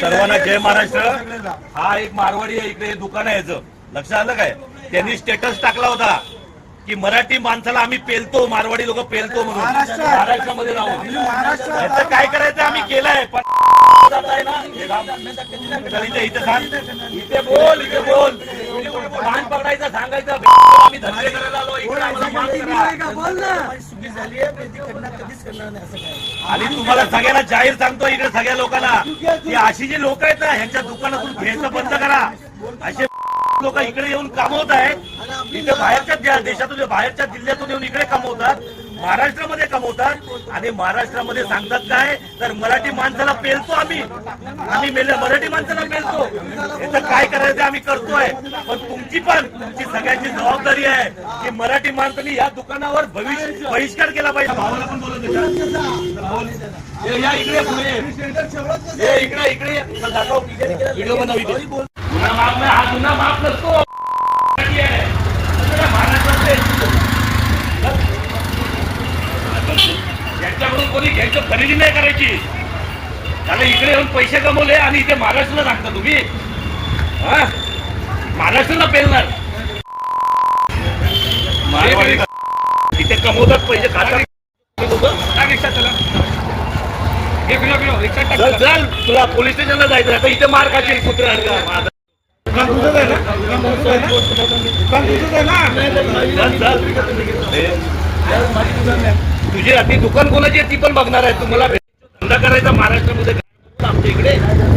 सर्वांना. जय महाराष्ट्र. हा एक मारवाडी आहे इकडे दुकान आहे याचं. लक्षात आलं काय? त्यांनी स्टेटस टाकला होता की मराठी माणसाला आम्ही पेलतो मारवाडी लोक पेलतो म्हणून. महाराष्ट्रामध्ये राहून याचं काय करायचं? आम्ही केलंय पण हे इथे बोल इथे बोल. पकडायचं सांगायचं. आम्ही धंदे करायला आलो इकडे आम्हाला मान करा. चुकी झाली आहे पण ती करणार कधीच करणार नाही असं काय? आणि तुम्हाला सगळ्यांना जाहीर सांगतो इकडे सगळ्या लोकांना की अशी जी लोक आहेत ना ह्यांच्या दुकानातून घ्यायचं बंद करा. असे लोक इकडे येऊन कमवत आहेत इथे बाहेरच्या देशातून बाहेरच्या जिल्ह्यातून येऊन इकडे कमवतात. महाराष्ट्रामध्ये कमवतात आणि महाराष्ट्रामध्ये सांगतात काय? तर मराठी माणसाला पेलतो आम्ही. आम्ही मेल मराठी माणसाला पेलतो. याचं काय करायचं आम्ही करतोय. पण तुमची पण तुमची सगळ्यांची जबाबदारी आहे की मराठी माणसाने या दुकानावर भविष्य बहिष्कार केला पाहिजे. भावाला पण बोलत. ये, इकडे पुढे. इकडे इकडे. दाखव. व्हिडिओ बनव हा गुन्हा माफ नसतो मराठी आहे. सगळ्या महाराष्ट्रातले यांच्याकडून कोणी घ्यायचं खरेदी नाही करायची. त्याला इकडे येऊन पैसे कमवले आणि इथे महाराष्ट्राला सांगता तुम्ही. हा? महाराष्ट्राला पेलणार. इथे कमवतात पैसे खातात चल. चल तुला पोलीस स्टेशनला जायचं आता इथे मार खाशील. कुत्र्या चल चल. हे, तुझी आधी दुकान कोणाची आहे ती पण बघणार आहे. तुम्हाला धंदा करायचा महाराष्ट्रामध्ये. आमच्या इकडे.